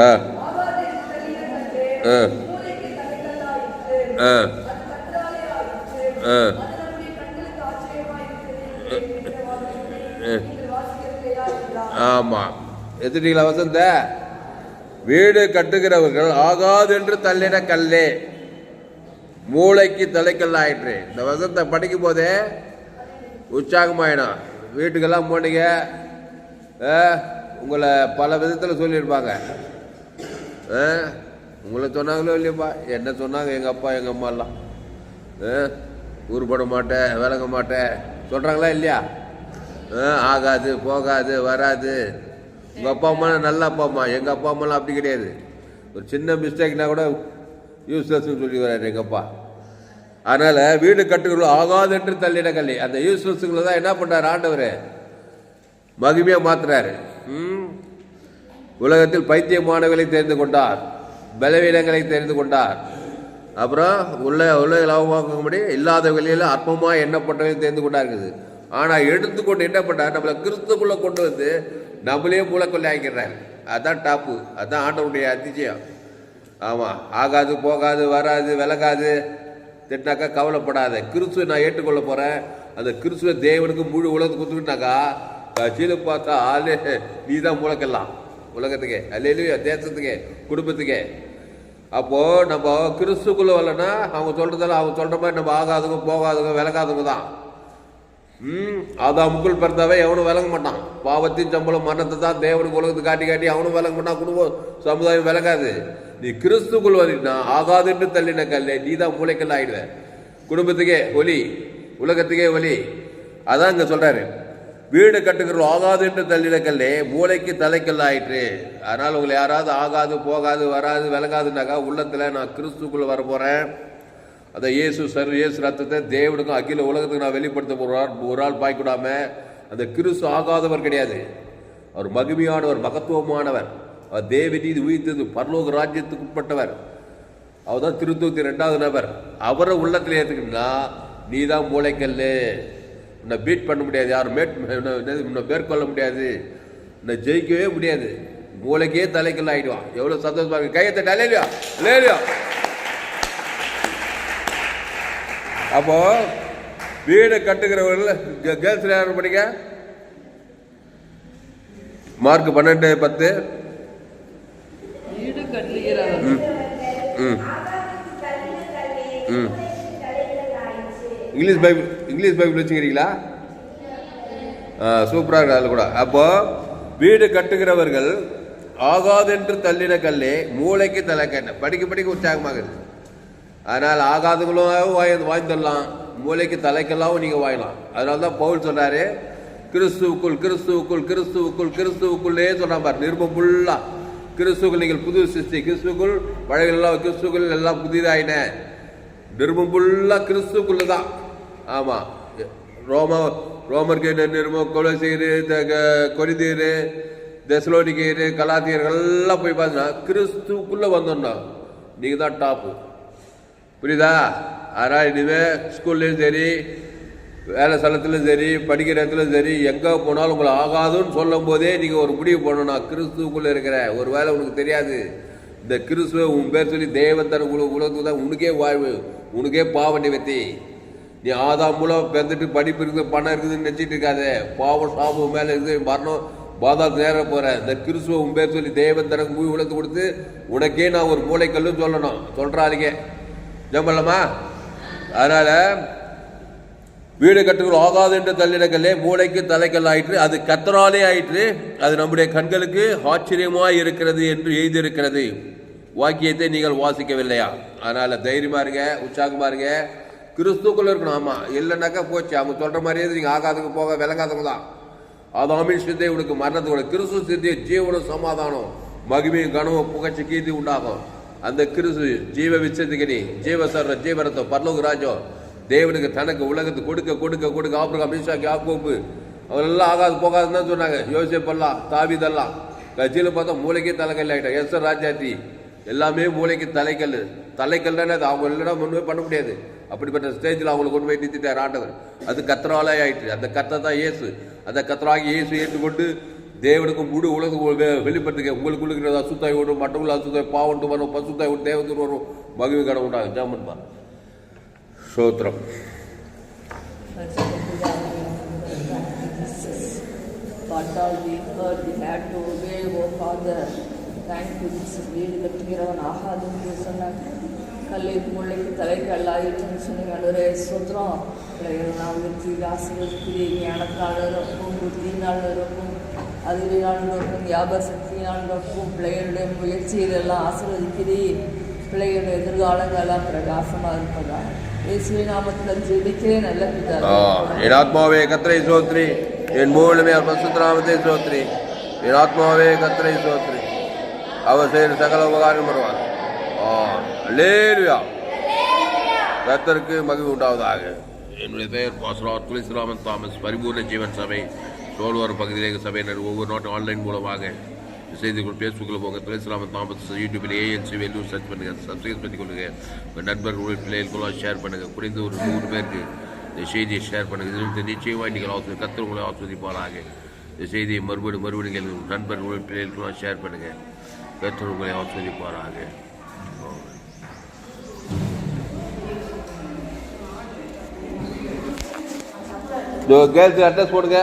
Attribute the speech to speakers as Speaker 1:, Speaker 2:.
Speaker 1: ஆ. ஆ. ஆ. ஆ. ஆமாம் எத்தனீங்களா வசந்த வீடு கட்டுகிறவர்கள் ஆகாது என்று தள்ளின கல்லே. மூளைக்கு தலைக்கல் ஆயிற்று. இந்த வசந்த படிக்கும் போதே உற்சாகமாயிடும். வீட்டுக்கெல்லாம் போனீங்க ஆ, உங்களை பல விதத்தில் சொல்லியிருப்பாங்க. உங்களை சொன்னாங்களோ இல்லையப்பா? என்ன சொன்னாங்க எங்கள் அப்பா எங்கள் அம்மாலாம் ஆ, உருப்பட மாட்டேன் விளங்க மாட்டேன் சொல்கிறாங்களா இல்லையா? ஆ, ஆகாது போகாது வராது. உங்கள் அப்பா அம்மா நல்ல அப்பா அம்மா எங்கள் அப்பா அம்மாலாம் அப்படி கிடையாது. ஒரு சின்ன மிஸ்டேக்னா கூட யூஸ்லெஸ்ன்னு சொல்லி வர்றாரு எங்கள் அப்பா. அதனால் வீடு கட்டுகளும் ஆகாது என்று தள்ளிட கல்வி அந்த யூஸ்லெஸ்ஸுங்களை தான் என்ன பண்ணுறாரு ஆண்டவர்? மகிமையாக மாற்றுறாரு ம். உலகத்தில் பைத்தியமானவர்களை தெரிந்து கொண்டார். பலவீனங்களை தெரிந்து கொண்டார். அப்புறம் உள்ள உள்ள லாபமாக்கும்படி இல்லாதவர்களில் அற்பமாக எண்ணப்பட்டவர்கள் தெரிந்து கொண்டாருக்குது ஆனால் எடுத்துக்கொண்டு என்ன பண்ணார் நம்மளை கிறிஸ்துக்குள்ளே கொண்டு வந்து நம்மளே மூளைக்கொள்ளை ஆக்கிடுறாரு. அதுதான் டாப்பு. அதுதான் ஆண்டவருடைய அதிசயம் ஆமாம் ஆகாது போகாது வராது விலகாது. திட்டினாக்கா கவலைப்படாத. கிறிஸ்துவை நான் ஏற்றுக்கொள்ள போகிறேன் அந்த கிறிஸ்துவ தேவனுக்கு முழு உலகத்துக்கு கொடுத்துக்கிட்டாக்கா கட்சியில் பார்த்தா ஆளே நீ தான் முழக்கலாம் உலகத்துக்கு அல்லையிலையோ தேசத்துக்கு குடும்பத்துக்கே. அப்போது நம்ம கிறிஸ்துக்குள்ளே வரலன்னா அவங்க சொல்கிறதெல்லாம் அவங்க சொல்கிற மாதிரி நம்ம ஆகாதவங்க போகாதவங்க விலகாதவங்க தான். ம் ஆதாமுக்குள் பிறந்தவன் எவனும் விளங்க மாட்டான். பாவத்தின் சம்பளம் மரணத்தை தான் தேவனுக்கு உலகத்தை காட்டி காட்டி அவனும் விளங்க மாட்டான். குடும்பம் சமுதாயம் விளங்காது நீ கிறிஸ்துக்குள் வரீங்கன்னா ஆகாதுன்னு தள்ளின கல்லே நீ தான் மூளைக்கல் ஆயிடுவ குடும்பத்துக்கே ஒலி உலகத்துக்கே ஒலி. அதான் இங்க சொல்றாரு. வீடு கட்டுகிறோம் ஆகாது என்று தள்ளின கல்லே மூளைக்கு தலைக்கல் ஆயிற்று. அதனால் உங்களை யாராவது ஆகாது போகாது வராது விலகாதுனாக்கா உள்ளத்தில் நான் கிறிஸ்துக்குள்ளே வர போகிறேன் அந்த இயேசு சர் இயேசு ரத்தத்தை தேவனுக்கும் அகில உலகத்துக்கு நான் வெளிப்படுத்த ஒரு ஆள் ஒரு ஆள் பாய்க்கூடாமல் அந்த கிறிஸ்து ஆகாதவர் கிடையாது. அவர் மகிமையானவர் மகத்துவமானவர். அவர் தேவ நீதி உயிர்த்தது பரலோக ராஜ்யத்துக்கு உட்பட்டவர். அவர் தான் திருத்தூத்தி ரெண்டாவது நபர். அவரை உள்ளத்தில் ஏற்றுக்கிட்டா நீ தான் மூளைக்கல்லு. உன்னை பீட் பண்ண முடியாது யாரும் மேட் உன்னை மேற்கொள்ள முடியாது. உன்னை ஜெயிக்கவே முடியாது. மூளைக்கே தலைக்கல் ஆயிடுவான். எவ்வளோ சந்தோஷமா இருக்கு. கையை தட்ட அலையிலையா அலையிலையா அப்போ வீடு கட்டுகிறவர்கள் கேர்ள்ஸ் யாரும் படிக்க மார்க் பன்னெண்டு பத்து.
Speaker 2: வீடு கட்டுகிறவர்
Speaker 1: ம். ம். இங்கிலீஷ் பைபிள் இங்கிலீஷ் பைபிள் வச்சுக்கிறீங்களா? சூப்பராக இருக்கு அதில் கூட. அப்போ வீடு கட்டுகிறவர்கள் ஆகாதென்று தள்ளின கல்லே மூளைக்கு தலைக்கண்ண. படிக்க படிக்க உற்சாகமாகுது அதனால் ஆகாதவங்களும் வாய் வாய்ந்துடலாம் மூளைக்கு தலைக்கெல்லாம் நீங்கள் வாங்கலாம் அதனால தான் பவுல் சொன்னார் கிறிஸ்துவுக்குள் கிறிஸ்துவுக்குள் கிறிஸ்துவுக்குள் கிறிஸ்துவுக்குள்ளே சொன்னான் பாரு நிருபம் ஃபுல்லாக கிறிஸ்துவுக்குள் நீங்கள் புது சிருஷ்டி கிறிஸ்துவுக்குள் பழையெல்லாம் கிறிஸ்துக்கள் எல்லாம் புதிதாயின. நிருபம் ஃபுல்லாக கிறிஸ்துக்குள்ளே தான் ஆமாம் ரோம ரோமருக்கு நிருபம் கொலசீரு கொரிதீரு தெசலோனிக்கீரு கலாத்தியர்கள் எல்லாம் போய் பார்த்தீங்கன்னா கிறிஸ்துவுக்குள்ளே வந்தோம்னா நீங்கள் தான் டாப்பு புரியுதா? அதனால் இனிமேல் ஸ்கூல்லையும் சரி வேலை ஸ்தலத்துலையும் சரி படிக்கிற இடத்துலையும் சரி எங்கே போனாலும் உங்களை ஆகாதுன்னு சொல்லும் போதே நீங்கள் ஒரு முடிவு பண்ணணும். நான் கிறிஸ்துவுக்குள்ளே இருக்கிறேன். ஒரு வேளை உனக்கு தெரியாது. இந்த கிறிஸ்துவ உன் பேர் சொல்லி தேவன் தர உலகத்துக்கு தான் உனக்கே வாழ்வு உனக்கே பாவ நிவர்த்தி. நீ ஆதாம் மூலம் பிறந்துட்டு படிப்பு இருக்குது பணம் இருக்குதுன்னு நினச்சிட்டு இருக்காதே. பாவம் சாபம் மேலே இருக்குது. மரணம் பாதாத்து நேர போகிறேன் இந்த கிறிஸ்துவ உன் பேர் சொல்லி தேவன் தனக்கு மூவி உலகத்து கொடுத்து உனக்கே நான் ஒரு மூளைக்கல்லு சொல்லணும். சொல்கிறாளிங்க ஜம்பலமா அதனால் வீடு கட்டுகள் ஆகாது என்று தள்ளிடங்களே மூளைக்கு தலைக்கல் ஆயிற்று. அது கத்தராலே ஆயிற்று. அது நம்முடைய கண்களுக்கு ஆச்சரியமாக இருக்கிறது என்று எழுதியிருக்கிறது. வாக்கியத்தை நீங்கள் வாசிக்கவில்லையா? அதனால் தைரியமாக இருங்க உற்சாகமாக இருங்க. கிறிஸ்துக்குள்ளே இருக்கணும். ஆமாம் இல்லைன்னாக்கா போச்சு. அவங்க சொல்கிற மாதிரியே நீங்கள் ஆகாதுக்கு போக விளங்காதவங்க தான். ஆதாமின் சிந்தை உனக்கு கூட கிறிஸ்து சிந்தை ஜீவனும் சமாதானம் மகிமையும் கனவும் புகழ்ச்சி கீர்த்தி உண்டாகும். அந்த கிறிஸ்து ஜீவ விச்சத்துக்கு ஜீவ சர்வ ஜீவரத்தம் பரலோக ராஜம் தேவனுக்கு தனக்கு உலகத்துக்கு கொடுக்க கொடுக்க கொடுக்க ஆப்பிரகா மிஷாக்கி ஆக்கோப்பு அவரெல்லாம் ஆகாது போகாதுன்னு தான் சொன்னாங்க. யோசிப்பெல்லாம் தாவிதெல்லாம். கட்சியில் பார்த்தா மூளைக்கே தலைக்கல் ஆகிட்டாங்க எஸ் ராஜாத்தி எல்லாமே மூளைக்கு தலைக்கல் தலைக்கல் தானே அது அவங்க இல்லைன்னா ஒன்றுமே பண்ண முடியாது. அப்படிப்பட்ட ஸ்டேஜில் அவங்களை கொண்டு போய் நிறுத்திட்டார் ஆண்டவர். அது கத்திராலே ஆயிட்டு அந்த கத்தை தான் இயேசு. அந்த கத்தராகி இயேசு ஏற்றுக்கொண்டு தேவனுக்கு முழு உலக வெளிப்படுத்துக்க உங்களுக்குள்ள இருக்கிற அசுத்தாய் ஓடும் மற்றவங்கள அசுத்தாய் பாவண்டு வரும் பசுத்தாய் ஓடும் தேவத்துக்கு வரும் மகிழ்வு கடை உண்டாகும் ஜாமன்பா சோத்திரம்
Speaker 2: What all we heard, we had to obey, oh Father. Thank you, Jesus. வீடு கட்டுகிறவன் ஆகாது என்று சொன்னாங்க கல்லை முள்ளைக்கு தலைக்கு அல்லாயிட்டுன்னு சொன்னீங்க அன்றே சுத்திரம் பிள்ளைகள் நாம் வெற்றி ஆசீர்வதிக்கிறீ ஞானத்தால் நிரப்பும் புத்தியினால் நிரப்பும் அறிவினால் நிரப்பும் ஞாபக சக்தியினால் நிரப்பும் பிள்ளைகளுடைய முயற்சிகள் எல்லாம் ஆசீர்வதிக்கிறீ பிள்ளைகளுடைய எதிர்காலங்களெல்லாம் பிரகாசமாக இருப்பதா?
Speaker 1: ஆத்மாவே கத்திரை சோத்ரி என் மூலமே பசுத்தராமத்தை சோத்ரி என் ஆத்மாவே கத்திரை சோத்ரி அவர் செய்கிற சகல உபகாரம் வருவான் ஆ அல்லேலுயா கத்தருக்கு மகிழ்வு உண்டாவதாக. என்னுடைய பெயர் பாஸ்ரார் துளசிராமன் தாமஸ் பரிபூர்ண ஜீவன் சபை சோழ்வார் பகுதியில் சபையினர் ஒவ்வொரு நாட்டும் ஆன்லைன் மூலமாக செய்திகள் ஃபேஸ்புக்கில் போங்க. துளசிராமன் தாமஸ் யூடியூப்பில் ஏஎன்சி வேலூர் சர்ச் பண்ணுங்கள் சப்ஸ்கிரைப் பண்ணி கொள்ளுங்கள் உங்கள் நண்பர்கள் பிள்ளைகளுக்கெல்லாம் ஷேர் பண்ணுங்கள் குறைந்த ஒரு நூறு பேருக்கு இந்த செய்தியை ஷேர் பண்ணுங்கள் இது நிச்சயமாக நீங்கள் ஆஸ்வதி கத்தர் உங்களை ஆஸ்வதிப்பாராக. இந்த செய்தியை மறுபடியும் மறுபடியும் கேளுங்க. உங்கள் பிள்ளைகளுக்கெல்லாம் ஷேர் பண்ணுங்கள் கத்தர் உங்களை ஆஸ்வதிப்பாராக. கேர்ள்ஸ் அட்ரஸ் போடுங்க.